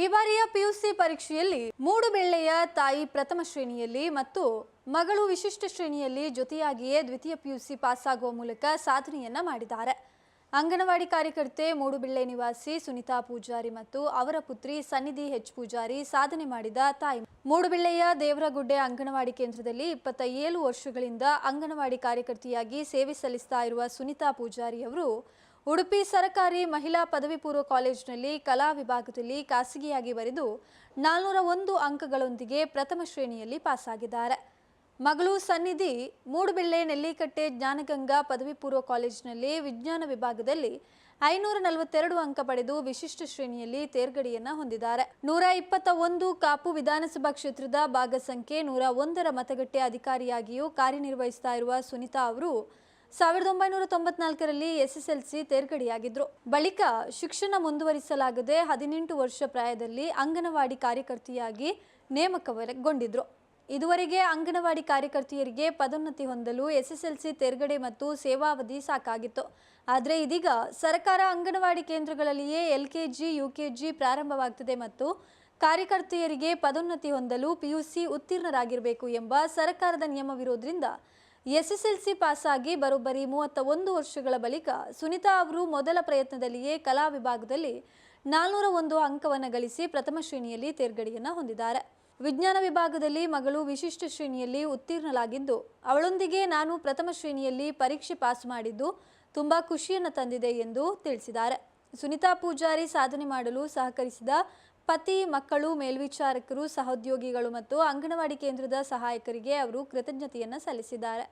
ಈ ಬಾರಿಯ ಪಿಯುಸಿ ಪರೀಕ್ಷೆಯಲ್ಲಿ ಮೂಡುಬೆಳ್ಳೆಯ ತಾಯಿ ಪ್ರಥಮ ಶ್ರೇಣಿಯಲ್ಲಿ ಮತ್ತು ಮಗಳು ವಿಶಿಷ್ಟ ಶ್ರೇಣಿಯಲ್ಲಿ ಜೊತೆಯಾಗಿಯೇ ದ್ವಿತೀಯ ಪಿಯುಸಿ ಪಾಸಾಗುವ ಮೂಲಕ ಸಾಧನೆಯನ್ನ ಮಾಡಿದ್ದಾರೆ. ಅಂಗನವಾಡಿ ಕಾರ್ಯಕರ್ತೆ ಮೂಡುಬೆಳ್ಳೆ ನಿವಾಸಿ ಸುನಿತಾ ಪೂಜಾರಿ ಮತ್ತು ಅವರ ಪುತ್ರಿ ಸನ್ನಿಧಿ ಹೆಚ್ ಪೂಜಾರಿ ಸಾಧನೆ ಮಾಡಿದ ತಾಯಿ. ಮೂಡುಬೆಳ್ಳೆಯ ದೇವರಗುಡ್ಡೆ ಅಂಗನವಾಡಿ ಕೇಂದ್ರದಲ್ಲಿ ಇಪ್ಪತ್ತ ಏಳು ವರ್ಷಗಳಿಂದ ಅಂಗನವಾಡಿ ಕಾರ್ಯಕರ್ತೆಯಾಗಿ ಸೇವೆ ಸಲ್ಲಿಸ್ತಾ ಇರುವ ಸುನಿತಾ ಪೂಜಾರಿ ಅವರು ಉಡುಪಿ ಸರಕಾರಿ ಮಹಿಳಾ ಪದವಿ ಪೂರ್ವ ಕಾಲೇಜಿನಲ್ಲಿ ಕಲಾ ವಿಭಾಗದಲ್ಲಿ ಖಾಸಗಿಯಾಗಿ ಬರೆದು ನಾಲ್ನೂರ ಒಂದು ಅಂಕಗಳೊಂದಿಗೆ ಪ್ರಥಮ ಶ್ರೇಣಿಯಲ್ಲಿ ಪಾಸಾಗಿದ್ದಾರೆ. ಮಗಳು ಸನ್ನಿಧಿ ಮೂಡುಬಿಳ್ಳೆ ನೆಲ್ಲಿಕಟ್ಟೆ ಜ್ಞಾನಗಂಗಾ ಪದವಿ ಪೂರ್ವ ಕಾಲೇಜಿನಲ್ಲಿ ವಿಜ್ಞಾನ ವಿಭಾಗದಲ್ಲಿ ಐನೂರ ನಲವತ್ತೆರಡು ಅಂಕ ಪಡೆದು ವಿಶಿಷ್ಟ ಶ್ರೇಣಿಯಲ್ಲಿ ತೇರ್ಗಡೆಯನ್ನ ಹೊಂದಿದ್ದಾರೆ. ನೂರ ಇಪ್ಪತ್ತ ಒಂದು ಕಾಪು ವಿಧಾನಸಭಾ ಕ್ಷೇತ್ರದ ಭಾಗ ಸಂಖ್ಯೆ ನೂರ ಒಂದರ ಮತಗಟ್ಟೆ ಅಧಿಕಾರಿಯಾಗಿಯೂ ಕಾರ್ಯನಿರ್ವಹಿಸ್ತಾ ಇರುವ ಸುನಿತಾ ಅವರು ಸಾವಿರದ ಒಂಬೈನೂರ ತೊಂಬತ್ನಾಲ್ಕರಲ್ಲಿ ಸಿ ತೇರ್ಗಡೆಯಾಗಿದ್ರು. ಬಳಿಕ ಶಿಕ್ಷಣ ಮುಂದುವರಿಸಲಾಗದೆ ಹದಿನೆಂಟು ವರ್ಷ ಪ್ರಾಯದಲ್ಲಿ ಅಂಗನವಾಡಿ ಕಾರ್ಯಕರ್ತೆಯಾಗಿ ನೇಮಕಗೊಂಡಿದ್ರು ಇದುವರೆಗೆ ಅಂಗನವಾಡಿ ಕಾರ್ಯಕರ್ತೆಯರಿಗೆ ಪದೋನ್ನತಿ ಹೊಂದಲು ಎಸ್ಎಸ್ಎಲ್ಸಿ ತೇರ್ಗಡೆ ಮತ್ತು ಸೇವಾವಧಿ ಸಾಕಾಗಿತ್ತು. ಆದರೆ ಇದೀಗ ಸರ್ಕಾರ ಅಂಗನವಾಡಿ ಕೇಂದ್ರಗಳಲ್ಲಿಯೇ ಎಲ್ಕೆಜಿ, ಯುಕೆಜಿ ಪ್ರಾರಂಭವಾಗ್ತದೆ ಮತ್ತು ಕಾರ್ಯಕರ್ತೆಯರಿಗೆ ಪದೋನ್ನತಿ ಹೊಂದಲು ಪಿಯುಸಿ ಉತ್ತೀರ್ಣರಾಗಿರಬೇಕು ಎಂಬ ಸರ್ಕಾರದ ನಿಯಮವಿರೋದ್ರಿಂದ ಎಸ್ಎಸ್ಎಲ್ಸಿ ಪಾಸಾಗಿ ಬರೋಬ್ಬರಿ ಮೂವತ್ತ ಒಂದು ವರ್ಷಗಳ ಬಳಿಕ ಸುನಿತಾ ಅವರು ಮೊದಲ ಪ್ರಯತ್ನದಲ್ಲಿಯೇ ಕಲಾ ವಿಭಾಗದಲ್ಲಿ ನಾಲ್ನೂರ ಒಂದು ಅಂಕವನ್ನು ಗಳಿಸಿ ಪ್ರಥಮ ಶ್ರೇಣಿಯಲ್ಲಿ ತೇರ್ಗಡೆಯನ್ನು ಹೊಂದಿದ್ದಾರೆ. ವಿಜ್ಞಾನ ವಿಭಾಗದಲ್ಲಿ ಮಗಳು ವಿಶಿಷ್ಟ ಶ್ರೇಣಿಯಲ್ಲಿ ಉತ್ತೀರ್ಣಲಾಗಿದ್ದು ಅವಳೊಂದಿಗೆ ನಾನು ಪ್ರಥಮ ಶ್ರೇಣಿಯಲ್ಲಿ ಪರೀಕ್ಷೆ ಪಾಸ್ ಮಾಡಿದ್ದು ತುಂಬಾ ಖುಷಿಯನ್ನು ತಂದಿದೆ ಎಂದು ತಿಳಿಸಿದ್ದಾರೆ. ಸುನಿತಾ ಪೂಜಾರಿ ಸಾಧನೆ ಮಾಡಲು ಸಹಕರಿಸಿದ ಪತಿ, ಮಕ್ಕಳು, ಮೇಲ್ವಿಚಾರಕರು, ಸಹೋದ್ಯೋಗಿಗಳು ಮತ್ತು ಅಂಗನವಾಡಿ ಕೇಂದ್ರದ ಸಹಾಯಕರಿಗೆ ಅವರು ಕೃತಜ್ಞತೆಯನ್ನು ಸಲ್ಲಿಸಿದ್ದಾರೆ.